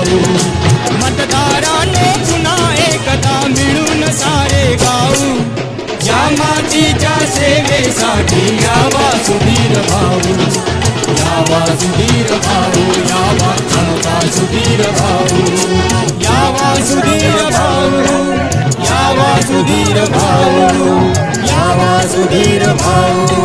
गाव मतदाराने पुन्हा एकदा मिळून सारे गाऊ. या मातीच्या सेवेसाठी यावा सुधीर भाऊ. यावा सुधीर भाऊ यावा आमचा सुधीर भाऊ. यावा सुधीर भाऊ यावा सुधीर भाऊ. यावा सुधीर भाऊ.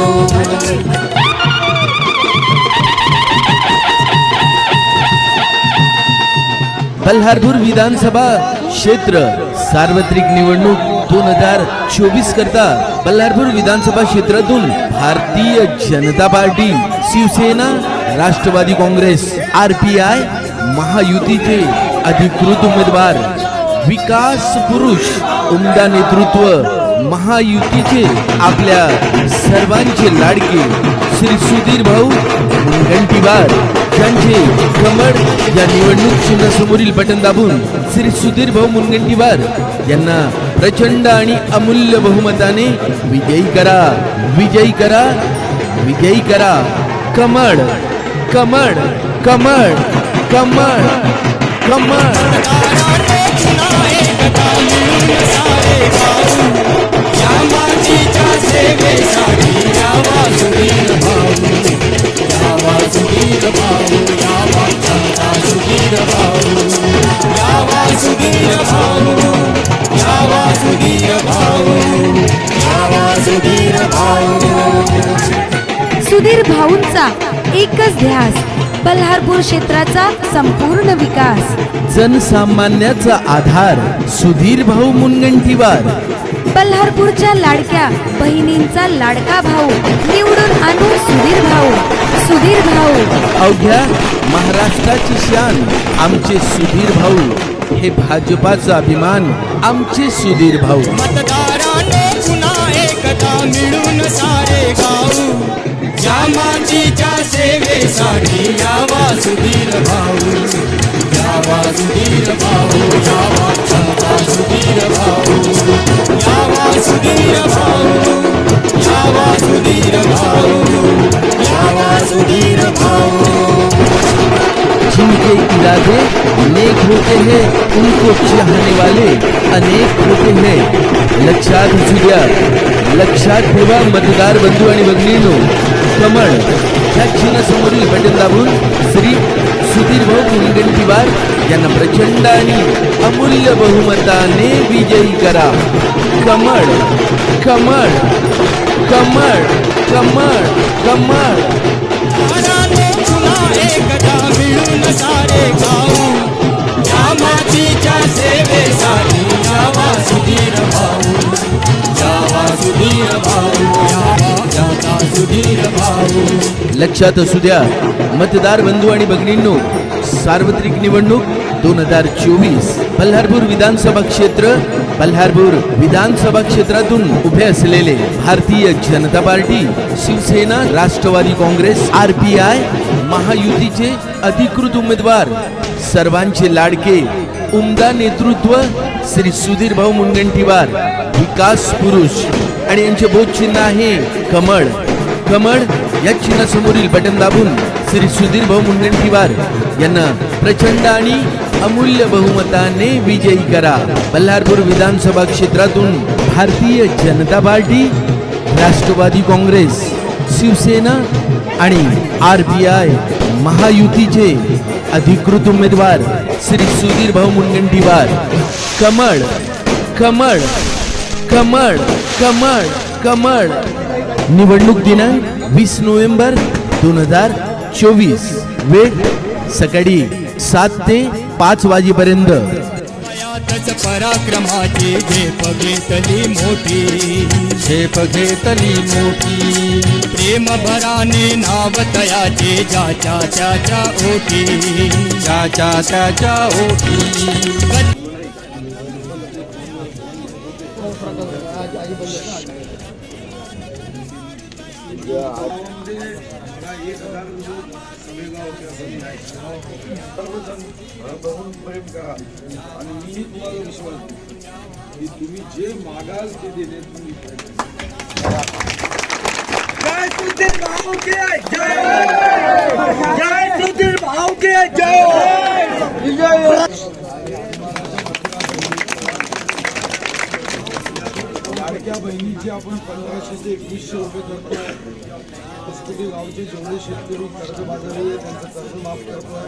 बल्हारपूर विधानसभा क्षेत्र सार्वत्रिक निवडणूक दोन हजार चोवीस करता बल्हारपूर विधानसभा क्षेत्रातून Bharatiya Janata party Shiv Sena Rashtravadi Congress R P I महायुतीचे अधिकृत उमेदवार विकास पुरुष उमदा नेतृत्व महायुतीचे आपल्या सर्वांचे लाडके श्री सुधीर भाऊ मुनगंटीवार. यांचे कमळ या निवडणूक चिन्हासमोरील बटन दाबून श्री सुधीर भाऊ मुनगंटीवार यांना प्रचंड आणि अमूल्य बहुमताने विजयी करा विजयी करा विजयी करा. कमळ कमळ कमळ कमळ कमळ. सुधीर भाऊंचा एकच ध्यास बल्हारपूर क्षेत्राचा संपूर्ण विकास. जनसामान्याचा आधार सुधीर भाऊ मुनगंटीवार. बल्हारपूरच्या लाडक्या बहिणींचा लाडका भाऊ निवडून आणू सुधीर भाऊ सुधीर भाऊ. अवघ्या महाराष्ट्राची शान आमचे सुधीर भाऊ. हे भाजपाचा अभिमान आमचे सुधीर भाऊ. मतदाराने पुन्हा एकदा मिळून सारे गाऊ. यावा सुधीर भाऊ। यावा सुधीर भाऊ यावा सुधीर भाऊ। यावा सुधीर भाऊ यावा सुधीर भाऊ। यावा सुधीर भाऊ। जिनके इरादे नेक होते हैं, उनको चाहने वाले अनेक होते हैं। लक्षात असू लक्षात ठेवा मतदार बंधू आणि भगिनीनो कमळ ह्या चिन्हासमोरील बटन दाबून श्री सुधीर भाऊ मुनगंटीवार यांना प्रचंड आणि अमूल्य बहुमताने विजयी करा. कमळ कमळ कमळ कमळ कमळ. सारे गाऊ या मातीच्या सेवेसाठी लक्षात असू द्या मतदार बंधू आणि भगिनींनो सार्वत्रिक निवडणूक दोन हजार चोवीस बल्हारपूर विधानसभा क्षेत्र बल्हारपूर विधानसभा क्षेत्रातून उभे असलेले Bharatiya Janata party Shiv Sena Rashtravadi Congress R P I महायुतीचे अधिकृत उमेदवार सर्वांचे लाडके उमदा नेतृत्व श्री सुधीर भाऊ मुनगंटीवार विकास पुरुष आणि यांचे बोध चिन्ह आहे कमळ. कमळ या चिन्हासमोरील बटन दाबून श्री सुधीर भाऊ मुनगंटीवार यांना प्रचंड आणि अमूल्य बहुमताने विजयी करा. बल्लारपूर विधानसभा क्षेत्रातून भारतीय जनता पार्टी राष्ट्रवादी काँग्रेस शिवसेना आणि आर बी आय महायुतीचे अधिकृत उमेदवार श्री सुधीर भाऊ मुनगंटीवार. कमळ कमळ कमळ कमळ कमळ. निवडणूक दिनांक वीस नोव्हेंबर दोन हजार चोवीस. वेळ सकाळी सात ते पाच वाजेपर्यंत. पराक्रमाची झेप घेतली मोठी. झेप घेतली मोठी. प्रेम भराने नाव तयाचे ज्याच्या त्याच्या ओटी. ज्याच्या त्याच्या ओटी. बघून प्रेम करा आणि मी तुम्हाला विश्वास की तुम्ही जे मागाल ते तुम्ही जय सुधीर भाऊ के जय। जय सुधीर भाऊ के जय। लाडक्या बहिणीचे आपण पंधराशे ते एकवीसशे रुपये करतोय कुस्कुटी गावचे जेवढे शेतकरी कर्जबाजारी आहे त्यांचं कर्ज माफ करतोय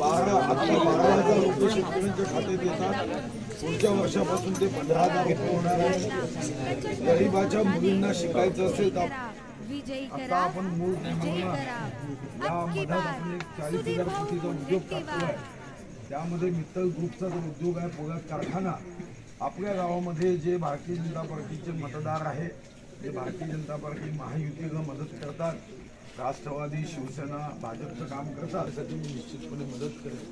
बारा आता बारा हजार रुपये शेतकऱ्यांच्या खात्यात येतात पुढच्या वर्षापासून ते पंधरा हजार रुपये होणार आहे. गरिबाच्या मुलींना शिकायचं असेल तर आता आपण मूळ या मधात चाळीस हजार कोटीचा उद्योग बार. त्यामध्ये मित्तल ग्रुपचा जो उद्योग आहे पोलाद कारखाना. आपल्या गावामध्ये जे भारतीय जनता पार्टीचे मतदार आहे ते भारतीय जनता पार्टी महायुतीला मदत करतात. राष्ट्रवादी शिवसेना भाजपचं काम करतात त्यासाठी मी निश्चितपणे मदत करेन